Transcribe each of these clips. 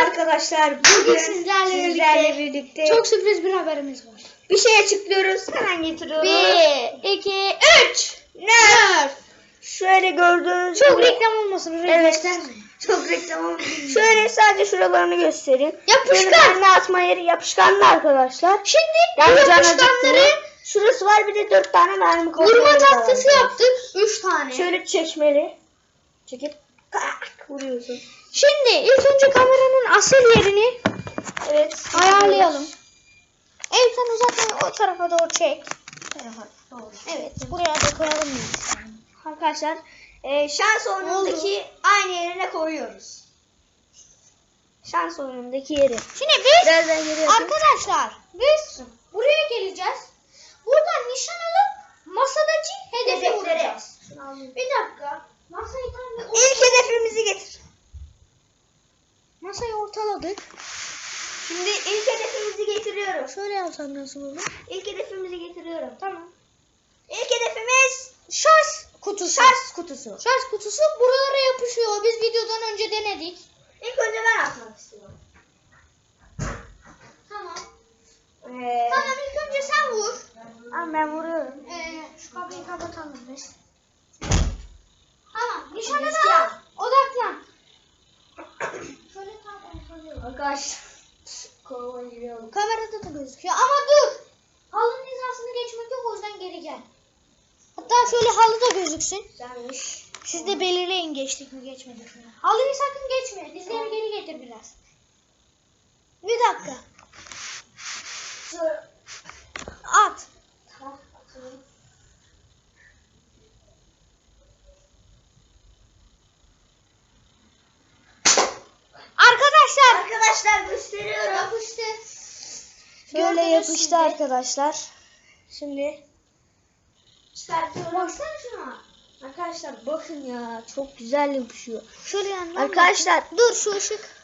arkadaşlar. Bugün sizlerle sizlerle, birlikte birlikte, Çok sürpriz bir haberimiz var. bir şey açıklıyoruz. Hemen getiriyoruz. Bir, iki, üç. Ne? Şöyle gördüğünüz Çok gibi- reklam olmasın. Evet. gösterme. Çok reklam oldu. Şöyle sadece şuralarını göstereyim. Yapışkan. Anne atma yeri yapışkanlı arkadaşlar. Şimdi Yani yapışkanları. Şurası var bir de dört tane mermi koyuyoruz. vurma tahtası yaptık. Üç tane. Şöyle çekmeli. Çekip vuruyorsun. Şimdi ilk önce kameranın asıl yerini Evet. ayarlayalım. Evet sen uzatmayı o tarafa doğru çek. Evet buraya da koyalım. Arkadaşlar e, şans oyunundaki aynı yerine koyuyoruz. Şans oyunundaki yeri. Şimdi biz arkadaşlar biz buraya geleceğiz. Buradan nişan alıp masadaki Hedefleri. vuracağız. Bir dakika. Masayı tam bir İlk hedefimizi getir. Masayı ortaladık. Şimdi ilk hedefimizi getiriyorum. Şöyle yapsam nasıl olur? İlk hedefimizi getiriyorum. Tamam. İlk hedefimiz Şarj kutusu. şarj kutusu. Şarj kutusu buralara yapışıyor. Biz videodan önce denedik. İlk önce ben atmak istiyorum. Tamam. Ee, Tamam ilk önce sen vur. Tamam ben vuruyorum. Ee, şu kapıyı kapatalım biz. Tamam. Nişanı Riske da al. odaklan. Şöyle tam Koluma giriyorum. Kamerada da gözüküyor ama dur. Halının hizasını geçmek yok o yüzden geri gel. Hatta şöyle halı da gözüksün. Güzelmiş. Siz de belirleyin geçtik mi geçmedik mi. Halıyı sakın geçme. Dizlerini geri getir biraz. Bir dakika. Şöyle. At. Tamam, atıyorum. Arkadaşlar. Gösteriyorum. Yapıştı. Şöyle Gördünüz yapıştı siz de. arkadaşlar. Şimdi çıkartıyorum. Baksana şuna. Arkadaşlar bakın ya çok güzel yapışıyor. Yandan Arkadaşlar bakın. Dur şu ışık.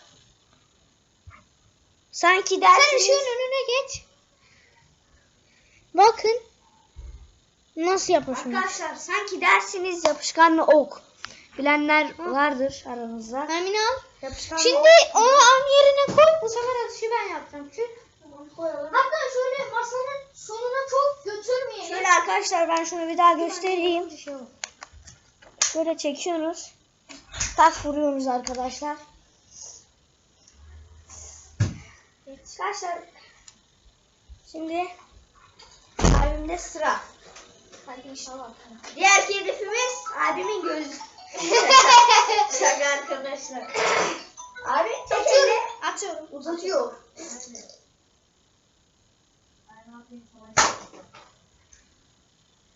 sanki Sen dersiniz ışığın önüne geç. Bakın. Nasıl yapışmış. Arkadaşlar sanki dersiniz yapışkanlı ok. Bilenler vardır aranızda. Emine al. Yapışkanlı Şimdi onu an yerine koy. Bu sefer atışı ben Tamam, koyalım. Hatta şöyle masanın sonuna çok götürmeyelim. Şöyle arkadaşlar ben şunu bir daha göstereyim. Böyle çekiyorsunuz. Tak vuruyoruz arkadaşlar. Arkadaşlar şimdi abimde sıra. Hadi inşallah. Diğer hedefimiz abimin gözü. Şaka arkadaşlar. Abi tek elle Atıyorum. uzatıyor.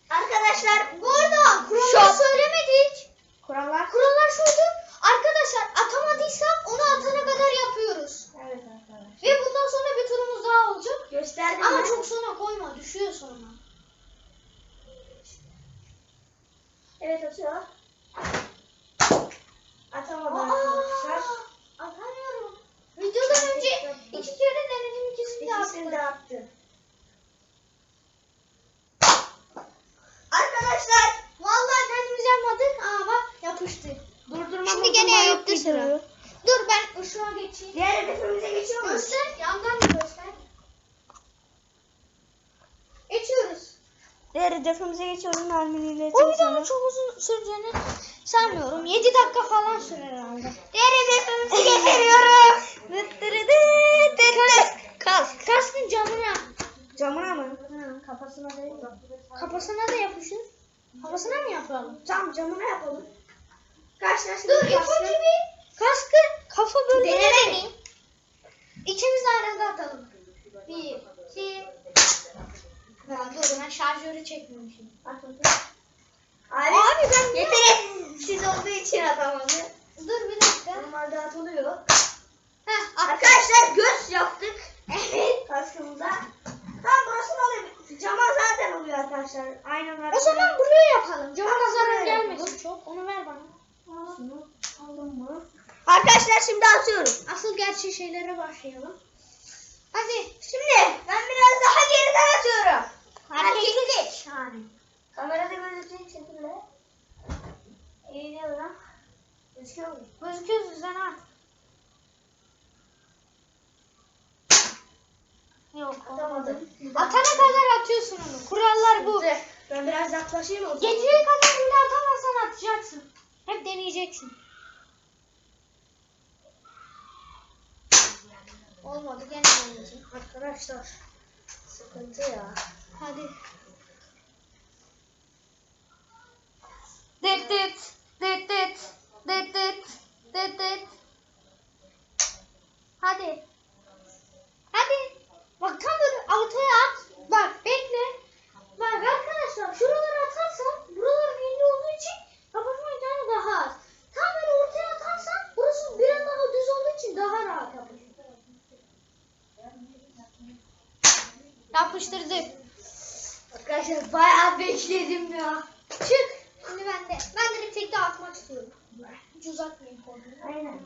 Arkadaşlar Bu arada kuralları Şok. söylemedik. kurallar Kurallar şuydu. Arkadaşlar atamadıysak onu atana kadar yapıyoruz. Evet arkadaşlar. Ve bundan sonra bir turumuz daha olacak. Gösterdim Ama ben. çok sonra koyma. Düşüyor sonra. Evet atıyor. Atamadı arkadaşlar. atamıyorum. Videodan önce iki kere denedim ikisini de İkisini de attı. Arkadaşlar Vallahi kendimiz yapmadık. Bak yapıştı. durdurma Şimdi gene yok ayıptı sıra. Dur ben ışığa geçeyim. Diğer hedefimize geçiyor muyuz? Göster. Yandan da göster. Diğer hedefimize geçiyoruz. Mermini O videonun çok uzun süreceğini sanmıyorum. 7 dakika falan sürer herhalde. Diğer hedefimizi getiriyorum. Kask. Kaskın camına. Camına mı? Hı, kafasına değil. Kafasına da yapışır. Kafasına mı yapalım? Tam camına yapalım. Karşılaştık. Dur ilk önce bir kaskı kafa deneyim. İkimiz aynı anda atalım. Bir, Ya dur ben şarjörü çekmemişim. Abi, Abi ben getirin. Siz olduğu için atamadı. Dur bir dakika. Normalde atılıyor. Heh, at. Arkadaşlar göz yaptık. Evet. Kaskımıza. Tam burası ne oluyor? Cama zaten oluyor arkadaşlar. Aynen O zaman buraya yapalım. Cama Tamam, zarar gelmesin çok. Onu ver bana. Şunu aldım mı? Arkadaşlar şimdi atıyorum. Asıl gerçek şeylere başlayalım. Hadi. Şimdi ben biraz Gözüküyoruz. Gözüküyoruz sen ha. Yok atamadım. Atana kadar atıyorsun onu. Kurallar bu. Ben biraz yaklaşayım o zaman. Geceye kadar bile atamazsan atacaksın. Hep deneyeceksin. Olmadı gene deneyeceğim. Arkadaşlar sıkıntı ya. Hadi. Dıt dıt. Dit dit. Dit dit. Hadi. Hadi. Bak tam böyle ortaya at. Bak bekle. Bak arkadaşlar şuralara atarsan buralar belli olduğu için kapatma imkanı daha az. Tam böyle ortaya atarsan burası biraz daha düz olduğu için daha rahat yapışır. Yapıştırdık. Arkadaşlar bayağı bekledim ya. Çık. Şimdi ben de. Ben de tekte atmak istiyorum. Hiç uzatmayayım konuyu. Aynen.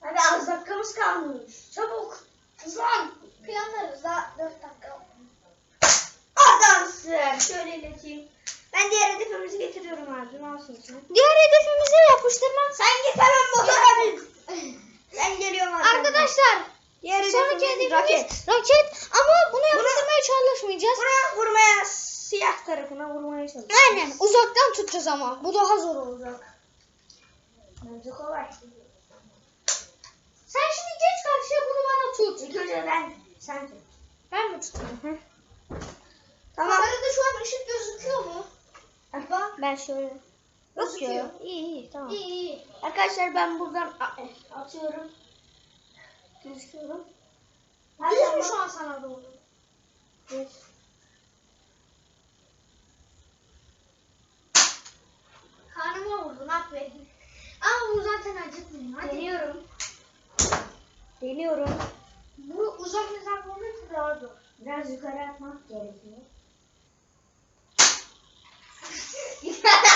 Hadi az dakikamız kalmış. Çabuk. Hızlan. Planlarız daha 4 dakika. Adamsın. Şöyle ileteyim. Ben diğer hedefimizi getiriyorum abi. Ne olsun sen? Diğer hedefimize yapıştırmak. Sen git hemen motora bin. Ben geliyorum arkamdan. Arkadaşlar Diğer sonraki hedefimiz raket. roket. Ama bunu yapıştırmaya çalışmayacağız. Buraya vurmaya siyah tarafına vurmaya çalış. Aynen uzaktan tutacağız ama. Bu daha zor olacak. Bence kolay. Sen şimdi geç karşıya bunu bana tut. İlk önce ben. Sen tut. Ben mi tutayım? Tamam. Kamerada şu an ışık gözüküyor mu? Bak. Ben şöyle. Gözüküyor. İyi iyi tamam. İyi iyi. Arkadaşlar ben buradan atıyorum. Gözüküyorum. Düz mü şu an sana doğru? Düz. Karnıma vurdun aferin. Zaten acıtmıyor. Hadi. Deniyorum. Deniyorum. Bu uzak mesafe için daha zor. Biraz yukarı atmak gerekiyor.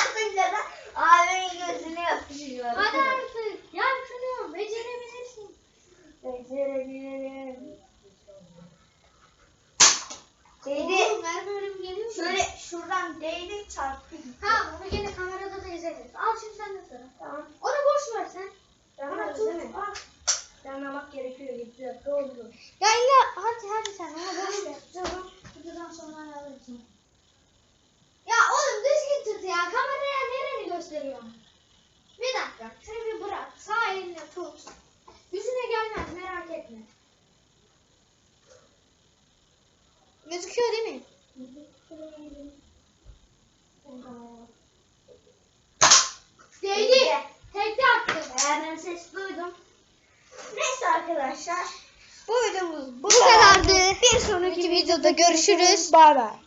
Atınca da abimin gözüne yapışıyor. Hadi artık. Yap şunu. Becerebilirsin. Becerebilirim. Değdi. Oğlum geliyor. mu? Şöyle şuradan değdi çarptı. Ha bunu gene kamerada da izleriz. Al şimdi sen de sıra. Tamam. Ver sen. Bana değil mi? Al. Anlamak gerekiyor. Gitti dakika oldu. Ya illa hadi hadi sen ver. Tamam. Videodan sonra alırsın. Ya oğlum düzgün tut ya. Kameraya nereni gösteriyorsun? Bir dakika. Arkadaşlar. Bu videomuz bu, Bu kadardı. Bir sonraki videoda görüşürüz. Bay bay.